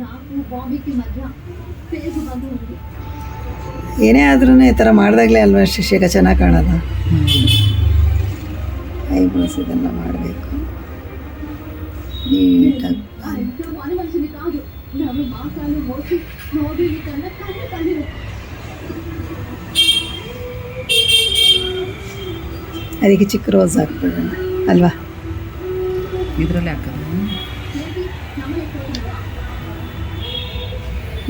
నాకు బాబీకి మధ్య పేరు బంధు ఉంది ಏನೇ ಆದ್ರೂ ಈ ಥರ ಮಾಡಿದಾಗಲೇ ಅಲ್ವಾ ಶಿಕ್ಷಕ ಚೆನ್ನಾಗಿ ಕಾಣೋದು ಐಬ್ರೋಸ್ ಇದೆಲ್ಲ ಮಾಡಬೇಕು ನೀಟಾಗಿ ఆ ఇంట్లో పని మనిషిని కాదు నన్ను మాసాలు మోసి నోబీని కన్నా కన్ను కన్ను ಅದಕ್ಕೆ ಚಿಕ್ಕ ರೋಸ್ ಹಾಕ್ಬಿಡೋಣ ಅಲ್ವಾ ಇದರಲ್ಲೇ ಹಾಕೋದು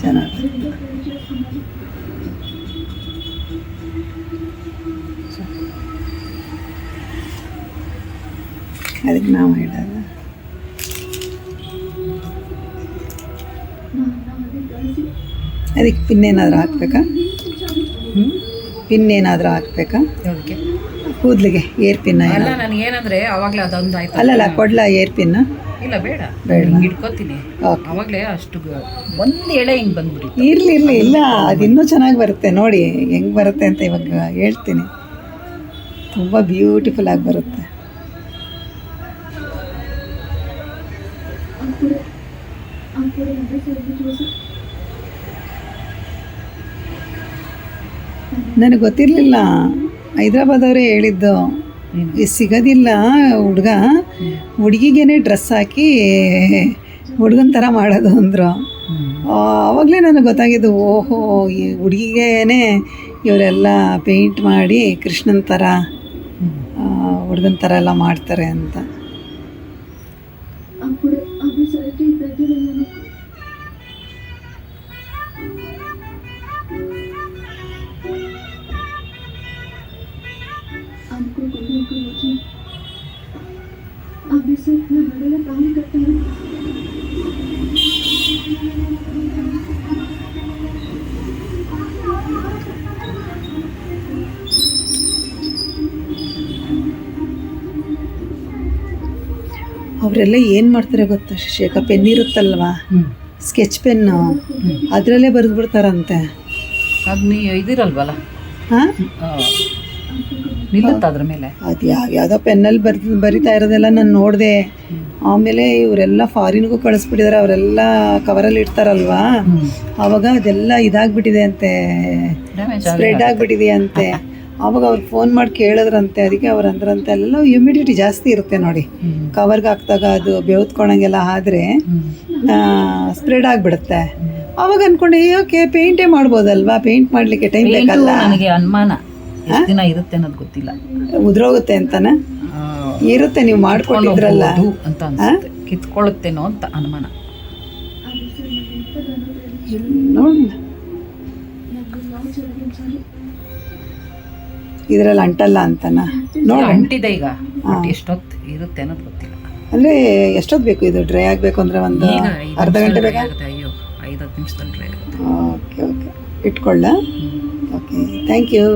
ಚೆನ್ನಾಗಿ ಅದಕ್ಕೆ ನಾವು ಹೇಳೋದು ಅದಕ್ಕೆ ಪಿನ್ ಏನಾದರೂ ಹಾಕ್ಬೇಕಾ? ಪಿನ್ ಏನಾದರೂ ಹಾಕ್ಬೇಕಾ? ಕೂದಲಿಗೆ ಏರ್ ಪಿನ್ನ ಅಲ್ಲ ನನಗೇನಂದರೆ ಅವಾಗಲೇ ಅದೊಂದು ಆಯ್ತು. ಅಲ್ಲಲ್ಲ ಕೊಡ್ಲಾ ಏರ್ ಪಿನ್ನ? ಇಲ್ಲ ಬೇಡ. ಬೇಡ. ಹಿಂಗೆ ಇಟ್ಕೋತೀನಿ. ಅಷ್ಟು ಒಂದು ಎಳೆ ಹಿಂಗೆ ಬಂದ್ಬಿಡಿ ಇರ್ಲಿ ಇರ್ಲಿ ಇಲ್ಲ. ಅದು ಇನ್ನೂ ಚೆನ್ನಾಗಿ ಬರುತ್ತೆ. ನೋಡಿ ಹೆಂಗೆ ಬರುತ್ತೆ ಅಂತ ಇವಾಗ ಹೇಳ್ತೀನಿ. ತುಂಬ ಬ್ಯೂಟಿಫುಲ್ ಆಗಿ ಬರುತ್ತೆ. ನನಗೆ ಗೊತ್ತಿರಲಿಲ್ಲ. ಹೈದ್ರಾಬಾದವರೇ ಹೇಳಿದ್ದು. ಈ ಸಿಗೋದಿಲ್ಲ ಹುಡುಗ. ಹುಡುಗಿಗೇನೆ ಡ್ರೆಸ್ ಹಾಕಿ ಹುಡುಗನ ಥರ ಮಾಡೋದು ಅಂದರು. ಆವಾಗಲೇ ನನಗೆ ಗೊತ್ತಾಗಿದ್ದು ಓಹೋ ಈ ಹುಡುಗಿಗೇನೆ ಇವರೆಲ್ಲ ಪೇಂಟ್ ಮಾಡಿ ಕೃಷ್ಣನ ಥರ ಹುಡುಗನ ಥರ ಎಲ್ಲ ಮಾಡ್ತಾರೆ ಅಂತ. ಅವರೆಲ್ಲ ಏನು ಮಾಡ್ತಾರೆ ಗೊತ್ತಾ ಶಶಿಕ ಪೆನ್ ಇರುತ್ತಲ್ವಾ? ಸ್ಕೆಚ್ ಪೆನ್ನು ಅದರಲ್ಲೇ ಬರೆದ್ಬಿಡ್ತಾರಂತೆ. ಅದು ಅಗ್ನಿ ಇದಿರಲ್ವಲ್ಲ? ಹಾಂ? ನಿಲ್ಲುತ್ತ ಅದ್ರ ಮೇಲೆ? ಅದು ಯಾವ ಯಾವುದೋ ಪೆನ್ನಲ್ಲಿ ಬರ್ದು ಬರಿತಾ ಇರೋದೆಲ್ಲ ನಾನು ನೋಡಿದೆ. ಆಮೇಲೆ ಇವರೆಲ್ಲ ಫಾರಿನ್ಗೂ ಕಳಿಸ್ಬಿಟ್ಟಿದ್ದಾರೆ ಅವರೆಲ್ಲ ಕವರಲ್ಲಿ ಇಡ್ತಾರಲ್ವಾ? ಅವಾಗ ಅದೆಲ್ಲ ಇದಾಗ್ಬಿಟ್ಟಿದೆ ಅಂತೆ. ಸ್ಪ್ರೆಡ್ ಆಗಿಬಿಟ್ಟಿದೆ ಅಂತೆ. ಅವಾಗ ಅವ್ರು ಫೋನ್ ಮಾಡಿ ಕೇಳಿದ್ರಂತೆ ಅದಕ್ಕೆ ಅವ್ರು ಅಂದ್ರಂತೆ ಎಲ್ಲ ಹ್ಯುಮಿಡಿಟಿ ಜಾಸ್ತಿ ಇರುತ್ತೆ ನೋಡಿ. ಕವರ್ಗೆ ಹಾಕಿದಾಗ ಅದು ಬೆವತ್ಕೊಳಂಗೆಲ್ಲ ಆದ್ರೆ ಸ್ಪ್ರೆಡ್ ಆಗಿಬಿಡುತ್ತೆ. ಅವಾಗ ಅನ್ಕೊಂಡೆ ಓಕೆ ಪೇಂಟೇ ಮಾಡ್ಬೋದಲ್ವಾ? ಪೇಂಟ್ ಮಾಡಲಿಕ್ಕೆ ಟೈಮ್ ಬೇಕಲ್ಲ. ನನಗೆ ಅನುಮಾನ. ಎಷ್ಟು ದಿನ ಇರುತ್ತೆ ಅನ್ನೋದು ಗೊತ್ತಿಲ್ಲ. ಉದುರೋಗುತ್ತೆ ಅಂತಾನೆ? ಇರುತ್ತೆ ನೀವು ಮಾಡ್ಕೊಂಡಿದ್ರಲ್ಲ ಅಂತ ಅನ್ಸುತ್ತೆ. ಕಿತ್ಕೊಳ್ಳುತ್ತೇನೋ ಅಂತ ಅನುಮಾನ. ನೋಡೋಣ ಇದರಲ್ಲಿ ಅಂಟಲ್ಲ ಅಂತನ? ನೋಡಿ. ಅಂಟಿದೆ ಈಗ. ಎಷ್ಟೊತ್ತು ಇರುತ್ತೆ ಅನ್ನೋದು ಗೊತ್ತಿಲ್ಲ. ಅಂದ್ರೆ ಎಷ್ಟೊತ್ತು ಬೇಕು ಇದು? ಡ್ರೈ ಆಗಬೇಕು ಅಂದ್ರೆ ಒಂದು ಅರ್ಧ ಗಂಟೆ ಬೇಕಾಗುತ್ತೆ ಅಯ್ಯೋ ಐದು ಹತ್ತು ನಿಮಿಷದಲ್ಲಿ dry okay okay. ಇಟ್ಕೊಳ್ಳ. Okay thank you